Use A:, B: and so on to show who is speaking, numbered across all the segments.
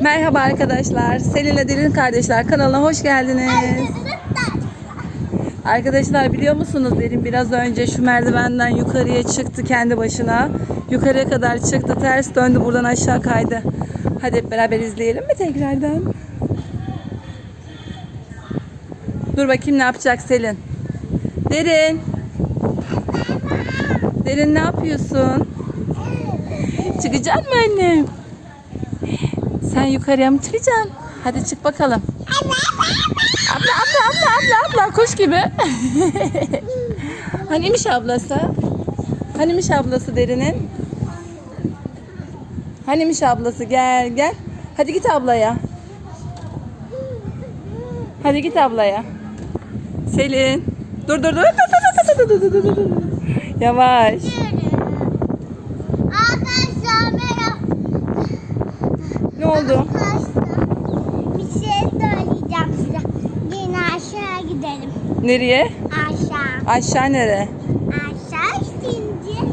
A: Merhaba arkadaşlar. Selin'le Derin Kardeşler kanalına hoş geldiniz. Arkadaşlar biliyor musunuz Derin biraz önce şu merdivenden yukarıya çıktı kendi başına. Yukarıya kadar çıktı ters döndü buradan aşağı kaydı. Hadi hep beraber izleyelim mi tekrardan? Dur bakayım ne yapacak Selin. Derin. Derin ne yapıyorsun? Çıkacak mı annem? Sen yukarıya mı çıkacaksın? Hadi çık bakalım. Abla abla abla abla abla kuş gibi. Hanimiş ablası? Hanimiş ablası derinin? Hanimiş ablası gel gel. Hadi git ablaya. Hadi git ablaya. Selin. Dur dur dur. Dur dur dur. Yavaş.
B: Arkadaşlar merhaba.
A: Ne oldu?
B: Bir şey söyleyeceğim size. Yine aşağı gidelim.
A: Nereye?
B: Aşağı.
A: Aşağı nere?
B: Aşağı şimdi.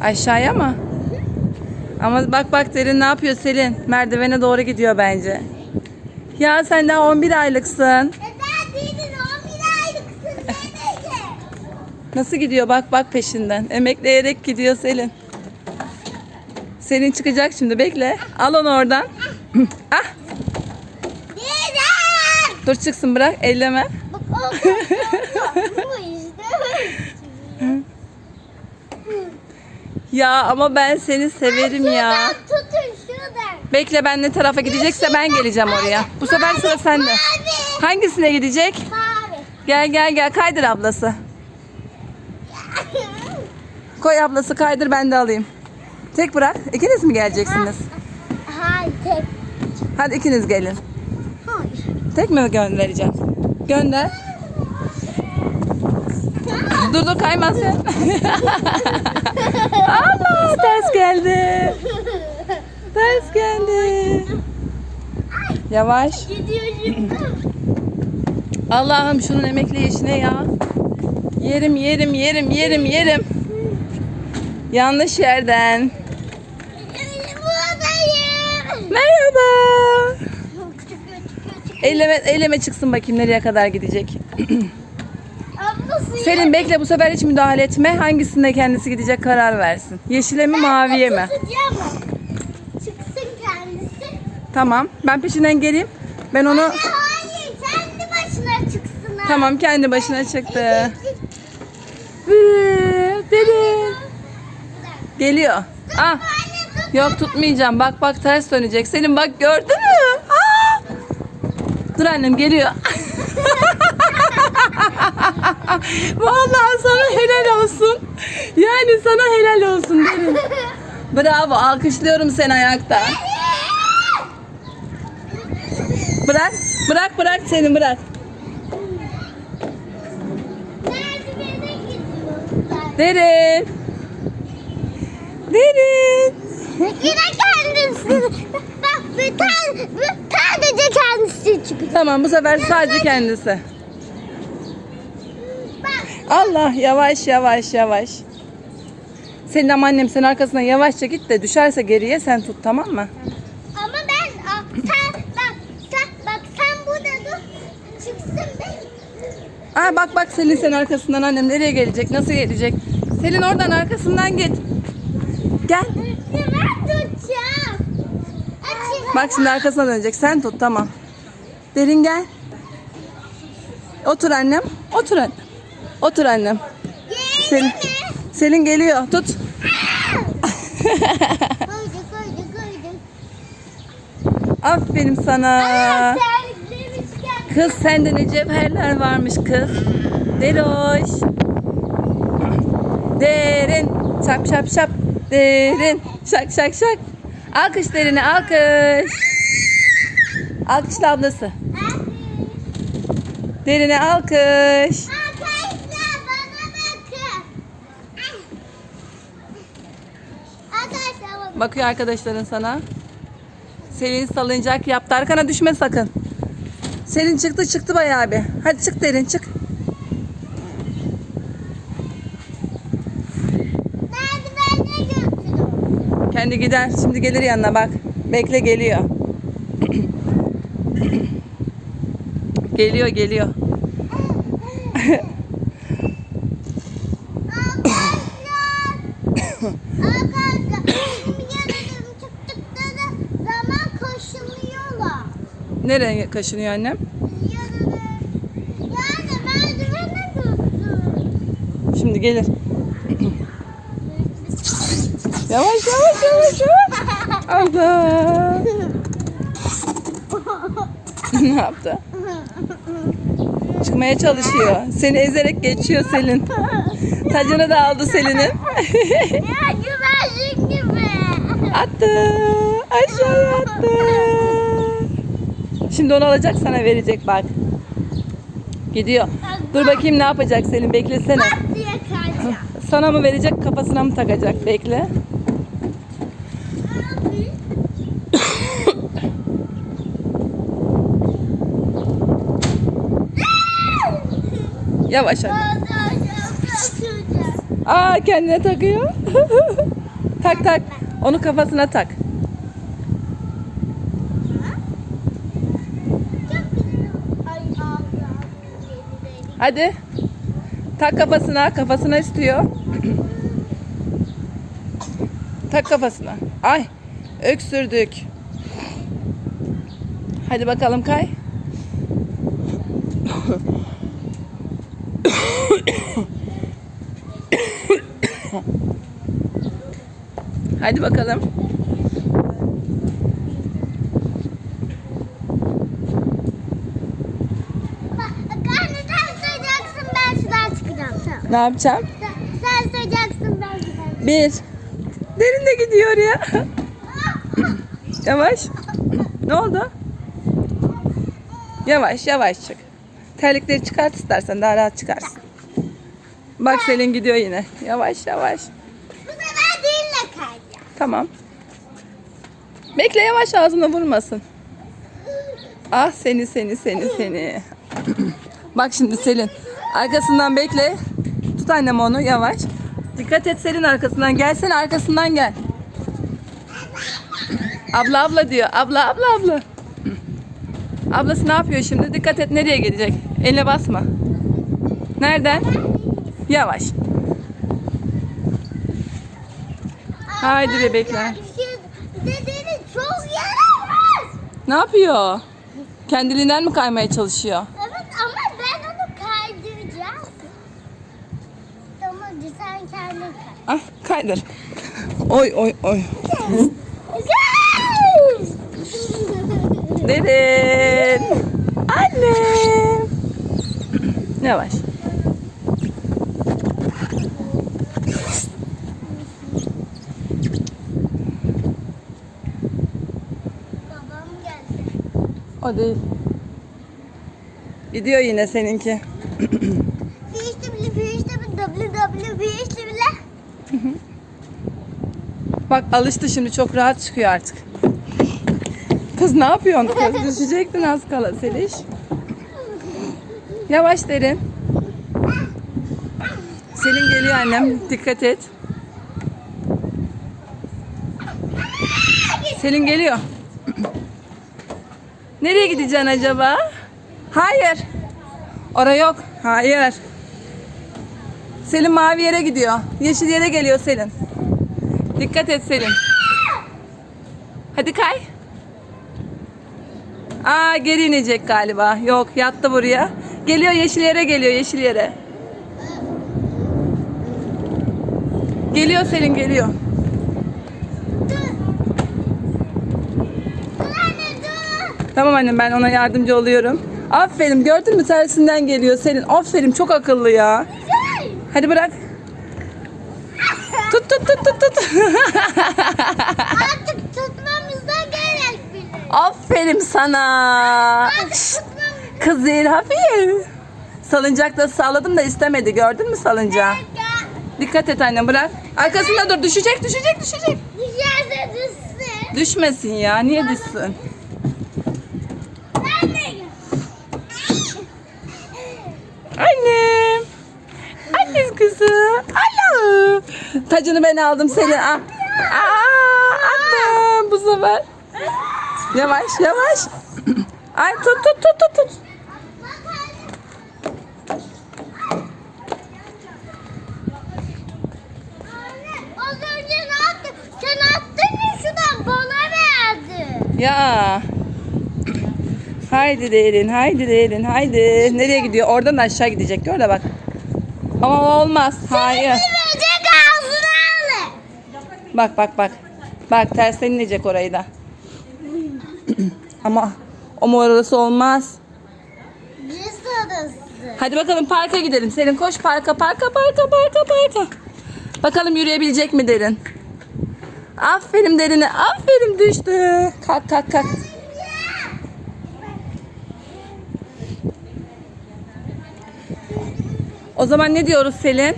A: Aşağıya mı? Ama bak bak derin ne yapıyor Selin? Merdivene doğru gidiyor bence. Ya sen daha 11 aylıksın.
B: Neden değildin 11 aylıksın demedi.
A: Nasıl gidiyor? Bak bak peşinden. Emekleyerek gidiyor Selin. Selin çıkacak şimdi bekle. Al onu oradan. ah dur çıksın bırak elleme.
B: Bak.
A: Ya ama ben seni severim ya.
B: Tutun şuradan.
A: Bekle ben ne tarafa gidecekse ben geleceğim oraya. Bu sefer sıra sende. Hangisine gidecek? Gel gel gel kaydır ablası. Koy ablası kaydır ben de alayım. Tek bırak. İkiniz mi geleceksiniz?
B: Hayır tek.
A: Hadi ikiniz gelin.
B: Hayır.
A: Tek mi göndereceğim? Gönder. Dur dur kaymasın. Allah ters geldi. Ters geldi. Yavaş. Allah'ım şunun emekli yaşına ya. Yerim yerim yerim yerim yerim. Yanlış yerden.
B: Buradayım.
A: Merhaba.
B: Çıkıyor çıkıyor çıkıyor.
A: Elleme, elleme çıksın bakayım nereye kadar gidecek. Selin bekle bu sefer hiç müdahale etme. Hangisinde kendisi gidecek karar versin. Yeşile mi maviye mi?
B: Çıksın kendisi.
A: Tamam ben peşinden geleyim. Ben onu
B: Hayır kendi başına çıksın. ha.
A: tamam kendi başına çıktı. Derin. Geliyor. Ah.
B: Anne tut.
A: Yok tutmayacağım. Bak bak ters dönecek. Senin bak gördün mü? Dur annem geliyor. Vallahi sana helal olsun. Yani sana helal olsun derim. Bravo alkışlıyorum seni ayakta. Bırak bırak bırak seni bırak. Derin. Derin.
B: Yine kendisi. Bak bir tane, bir kendisi çıkıyor.
A: Tamam bu sefer sadece kendisi. Allah yavaş yavaş yavaş. Senin ama annem sen arkasına yavaşça git de düşerse geriye sen tut tamam mı?
B: ama ben sen bak sen bak sen burada dur. Çıksın ben.
A: Aa bak bak Selin sen arkasından annem nereye gelecek? Nasıl gelecek? Selin oradan arkasından git. Gel.
B: Ben tutacağım.
A: Bak şimdi arkasına dönecek. Sen tut tamam. Derin gel. Otur annem. Otur annem. Otur annem. Selin, Selin geliyor. Tut.
B: Koyduk.
A: Aferin sana. Kız sende ne cevherler varmış kız. Deroş. Derin. Şap şap şap. Derin. Şak şak şak. Alkış derine alkış. Alkışla ablası. Derine alkış.
B: Arkadaşlar bana bakın. Arkadaşlar bakın.
A: Bakıyor arkadaşların sana. Selin salıncak yaptı. Arkana düşme sakın. Selin çıktı çıktı bayağı bir. Hadi çık derin çık. Kendi gider. Şimdi gelir yanına bak. Bekle geliyor. Geliyor geliyor. Nereye kaşınıyor annem?
B: Yanına. Yani merdivene dursun.
A: Şimdi gelir. yavaş yavaş yavaş yavaş. Allah. ne yaptı? Çıkmaya çalışıyor. Seni ezerek geçiyor Selin. Tacını da aldı Selin'in.
B: ya güvercin gibi.
A: attı. Aşağıya attı. Şimdi onu alacak sana verecek bak. Gidiyor. Dur bakayım ne yapacak Selin beklesene. Sana mı verecek kafasına mı takacak bekle. Yavaş anne. Aa kendine takıyor. tak tak. Onu kafasına tak. Hadi. Tak kafasına. Kafasına istiyor. tak kafasına. Ay. Öksürdük. Hadi bakalım kay. Hadi bakalım. Ne yapacağım?
B: Sen, söyleyeceksin ben sudan
A: Bir. Derinde gidiyor ya. Yavaş. Ne oldu? Yavaş yavaş çık. Terlikleri çıkart istersen daha rahat çıkarsın. Bak Selin gidiyor yine. Yavaş yavaş.
B: Bu sefer değille kayacağım.
A: Tamam. Bekle yavaş ağzına vurmasın. Ah seni seni seni seni. Bak şimdi Selin. Arkasından bekle. Tut annem onu yavaş. Dikkat et Selin arkasından. Gelsene arkasından gel. Abla abla diyor. Abla abla abla. Ablası ne yapıyor şimdi? Dikkat et nereye gidecek? Eline basma. Nereden? Yavaş. Haydi bebekler.
B: Dedeni çok yaramaz.
A: Ne yapıyor? Kendiliğinden mi kaymaya çalışıyor?
B: Evet ama ben onu kaydıracağım. Tamam sen kendin kay.
A: Ah kaydır. Oy oy oy. Derin. Annem. Yavaş.
B: Babam geldi.
A: O değil. Gidiyor yine seninki. Bak alıştı şimdi çok rahat çıkıyor artık. Kız ne yapıyorsun kız? Düşecektin az kala Seliş. Yavaş derin. Selin geliyor annem. Dikkat et. Selin geliyor. Nereye gideceksin acaba? Hayır. Oraya yok. Hayır. Selin mavi yere gidiyor. Yeşil yere geliyor Selin. Dikkat et Selin. Hadi kay. Aa geri inecek galiba. Yok yattı buraya. Geliyor yeşil yere geliyor yeşil yere. Geliyor Selin geliyor.
B: Dur anne dur.
A: Tamam annem ben ona yardımcı oluyorum. Aferin gördün mü tersinden geliyor Selin. Aferin çok akıllı ya. Hadi bırak. Tut tut tut tut tut.
B: Artık tutmamıza gerek bile.
A: Aferin sana. Kız değil hafif. Salıncakta salladım da istemedi. Gördün mü salıncağı? Dikkat et annem bırak. Arkasında dur. Düşecek düşecek düşecek.
B: Düşerse düşsün.
A: Düşmesin ya. Niye düşsün?
B: Anne.
A: Annem. Annem kızı. Alo. Tacını ben aldım senin. Ah. Aa, annem bu sefer. Yavaş yavaş. Ay tut tut tut tut tut.
B: Ya.
A: Haydi derin, haydi derin, haydi. Nereye gidiyor? Oradan aşağı gidecek. Gör de bak. Ama olmaz. Hayır. Bak bak bak. Bak tersten inecek orayı da. Ama ama orası olmaz.
B: Ne sırası?
A: Hadi bakalım parka gidelim. Selin koş parka parka parka parka parka. Bakalım yürüyebilecek mi derin? Aferin derine. Aferin düştü. Kalk kalk kalk. O zaman ne diyoruz Selin?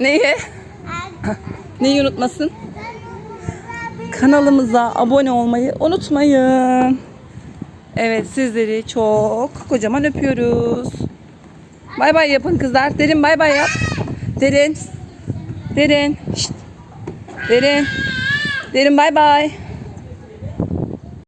A: Neyi? Neyi unutmasın? Kanalımıza abone olmayı unutmayın. Evet sizleri çok kocaman öpüyoruz. Bay bay yapın kızlar. Derin bay bay yap. Derin. Derin. Şşt. Derin. Derin bay bay.